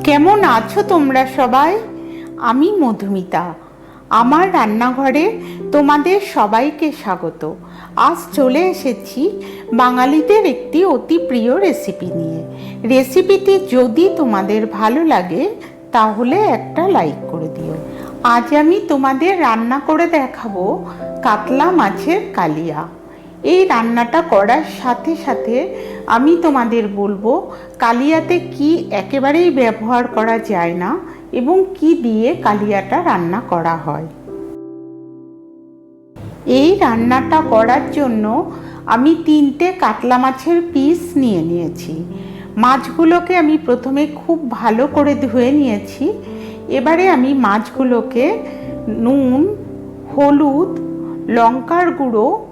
কেমন আছো তোমরা সবাই? আমি মধুমিতা। আমার রান্নাঘরে তোমাদের সবাইকে স্বাগত। আজ চলে এসেছি বাঙালিদের একটি অতি প্রিয় রেসিপি নিয়ে। রেসিপিটি যদি তোমাদের ভালো লাগে, তাহলে একটা লাইক করে দিও। আজ আমি তোমাদের রান্না করে দেখাবো কাতলা মাছের কালিয়া। এই রান্নাটা করার সাথে সাথে আমি তোমাদের বলব, কালিয়াতে কি একেবারেই ব্যবহার করা যায় না এবং কি দিয়ে কালিয়াটা রান্না করা হয়। এই রান্নাটা করার জন্য আমি তিনটে কাতলা মাছের পিস নিয়ে নিয়েছি। মাছগুলোকে আমি প্রথমে খুব ভালো করে ধুয়ে নিয়েছি। এবারে আমি মাছগুলোকে নুন, হলুদ, লঙ্কার গুঁড়ো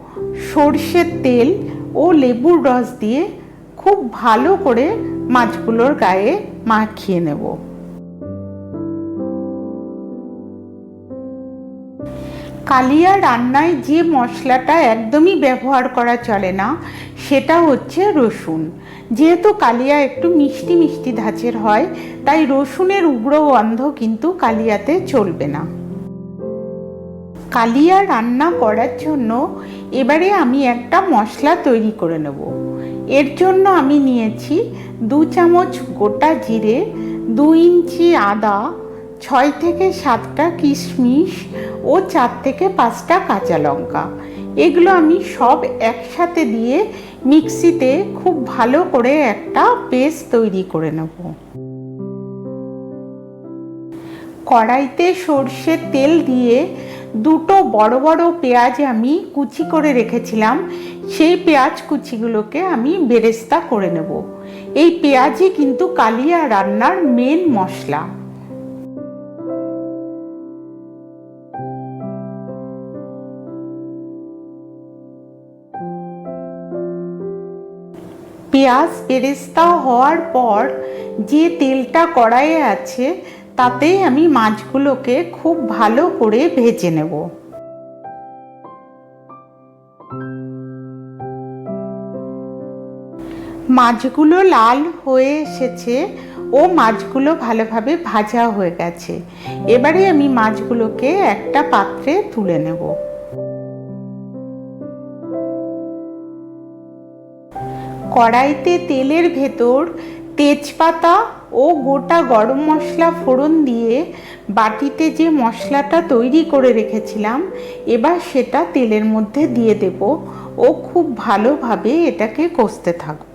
সর্ষের তেল ও লেবুর রস দিয়ে খুব ভালো করে মাছগুলোর গায়ে মাখিয়ে নেব। কালিয়া রান্নায় যে মশলাটা একদমই ব্যবহার করা চলে না, সেটা হচ্ছে রসুন। যেহেতু কালিয়া একটু মিষ্টি মিষ্টি ধাঁচের হয়, তাই রসুনের উগ্র গন্ধ কিন্তু কালিয়াতে চলবে না। কালিয়া রান্না করার জন্য এবারে আমি একটা মশলা তৈরি করে নেব। এর জন্য আমি নিয়েছি দু চামচ গোটা জিরে, দু ইঞ্চি আদা, ছয় থেকে সাতটা কিশমিশ ও চার থেকে পাঁচটা কাঁচা লঙ্কা। এগুলো আমি সব একসাথে দিয়ে মিক্সিতে খুব ভালো করে একটা পেস্ট তৈরি করে নেব। কড়াইতে সর্ষের তেল দিয়ে দুটো বড় বড় পেঁয়াজ আমি কুচি করে রেখেছিলাম। সেই পেঁয়াজ কুচিগুলোকে আমি বেরেস্তা করে নেব। এই পেঁয়াজই কিন্তু কালিয়া রান্নার মেন মশলা। পেঁয়াজ বেরেস্তা হওয়ার পর যে তেলটা কড়াইয়ে আছে তাতেই আমি মাছগুলোকে খুব ভালো করে ভেজে নেব। মাছগুলো লাল হয়ে এসেছে ও মাছগুলো ভালোভাবে ভাজা হয়ে গেছে। এবারে আমি মাছগুলোকে একটা পাত্রে তুলে নেব। কড়াইতে তেলের ভেতর তেজপাতা ও গোটা গরম মশলা ফোড়ন দিয়ে বাটিতে যে মশলাটা তৈরি করে রেখেছিলাম, এবার সেটা তেলের মধ্যে দিয়ে দেব। ও খুব ভালোভাবে এটাকে কষতে থাকব।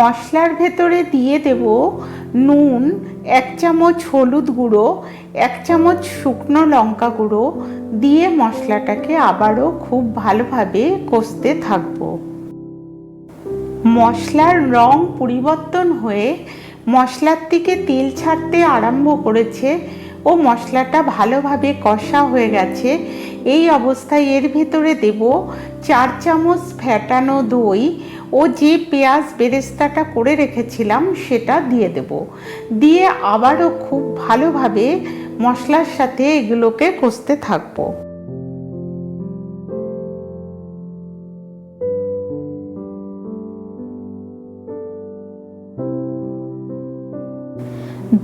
মশলার ভেতরে দিয়ে দেব নুন, এক চামচ হলুদ গুঁড়ো, এক চামচ শুকনো লঙ্কা গুঁড়ো দিয়ে মশলাটাকে আবারও খুব ভালোভাবে কষতে থাকব। মশলার রং পরিবর্তন হয়ে মশলার থেকে তেল ছাড়তে আরম্ভ করেছে ও মশলাটা ভালোভাবে কষা হয়ে গেছে। এই অবস্থায় এর ভেতরে দেব চার চামচ ফ্যাটানো দই ও যে পেঁয়াজ বেরেস্তাটা করে রেখেছিলাম সেটা দিয়ে দেব। দিয়ে আবারও খুব ভালোভাবে মশলার সাথে এগুলোকে কষতে থাকব।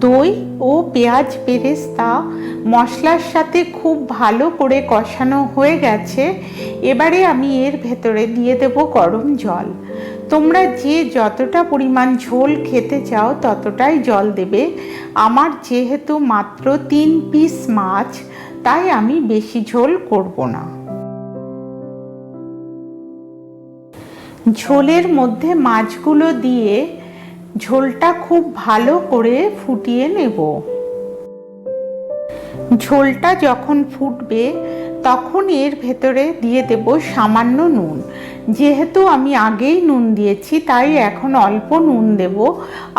দই ও পেঁয়াজ বেরেস্তা মশলার সাথে খুব ভালো করে কষানো হয়ে গেছে। এবারে আমি এর ভেতরে দিয়ে দেব গরম জল। তোমরা যে যতটা পরিমাণ ঝোল খেতে চাও ততটাই জল দেবে। আমার যেহেতু মাত্র তিন পিস মাছ, তাই আমি বেশি ঝোল করব না। ঝোলের মধ্যে মাছগুলো দিয়ে ঝোলটা খুব ভালো করে ফুটিয়ে নেব। ঝোলটা যখন ফুটবে তখন এর ভেতরে দিয়ে দেব সামান্য নুন। যেহেতু আমি আগেই নুন দিয়েছি, তাই এখন অল্প নুন দেব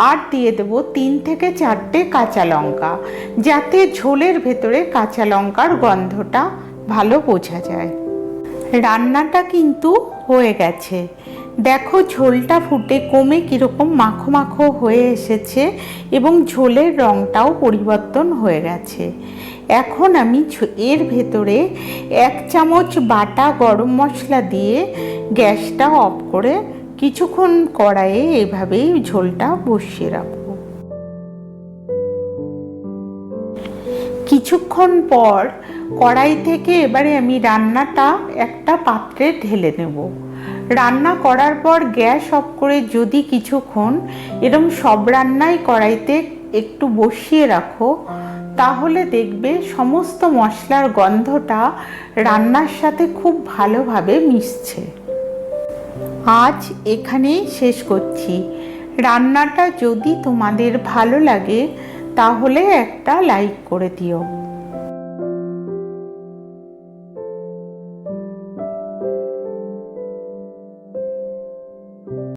আর দিয়ে দেব তিন থেকে চারটে কাঁচা লঙ্কা, যাতে ঝোলের ভেতরে কাঁচা লঙ্কার গন্ধটা ভালো বোঝা যায়। রান্নাটা কিন্তু হয়ে গেছে। দেখো ঝোলটা ফুটে কমে কীরকম মাখো মাখো হয়ে এসেছে এবং ঝোলের রঙটাও পরিবর্তন হয়ে গেছে। এখন আমি এর ভেতরে এক চামচ বাটা গরম মশলা দিয়ে গ্যাসটা অফ করে কিছুক্ষণ কড়াইয়ে এভাবেই ঝোলটা বসিয়ে রাখব। কিছুক্ষণ পর কড়াই থেকে এবারে আমি রান্নাটা একটা পাত্রে ঢেলে নেব। রান্না করার পর গ্যাস অফ করে যদি কিছুক্ষণ এরম সব রান্নাই কড়াইতে একটু বসিয়ে রাখো, তাহলে দেখবে সমস্ত মশলার গন্ধটা রান্নার সাথে খুব ভালোভাবে মিশছে। আজ এখানেই শেষ করছি। রান্নাটা যদি তোমাদের ভালো লাগে, তাহলে একটা লাইক করে দিও।